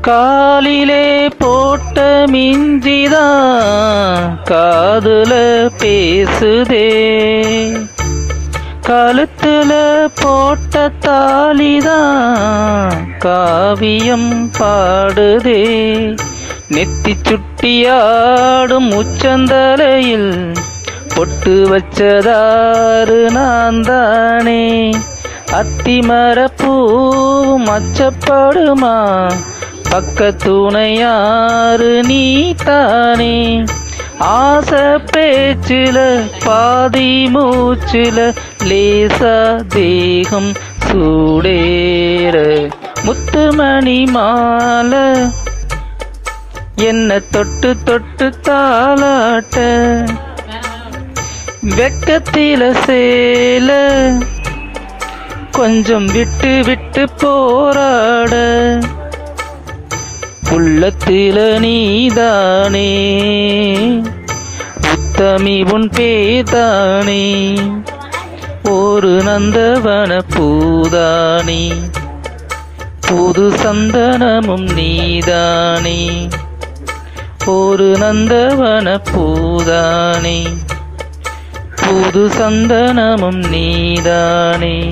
காலிலே போட்ட மிஞ்சிதான் காதுல பேசுதே. கழுத்துல போட்ட தாலிதான் காவியம் பாடுதே. நெத்தி சுட்டியாடும் உச்சந்தலையில் பொட்டு வச்சதாறு நான் தானே அத்திமர பூவும் அச்சப்படுமா பக்க துணையாறு நீ தானே ஆசை பேச்சில பாதி மூச்சில லேசா தேகம் சூடேற. முத்துமணி மால என்ன தொட்டு தொட்டு தாளாட்ட. வெக்கத்தில சேல கொஞ்சம் விட்டு விட்டு போராட. உள்ளத்தில நீதானே. உத்தமி உன் பேதானே. ஒரு நந்தவன பூதானே. புது சந்தனமும் நீதானே. ஒரு நந்தவன பூதானே. புது சந்தனமும் நீதானே.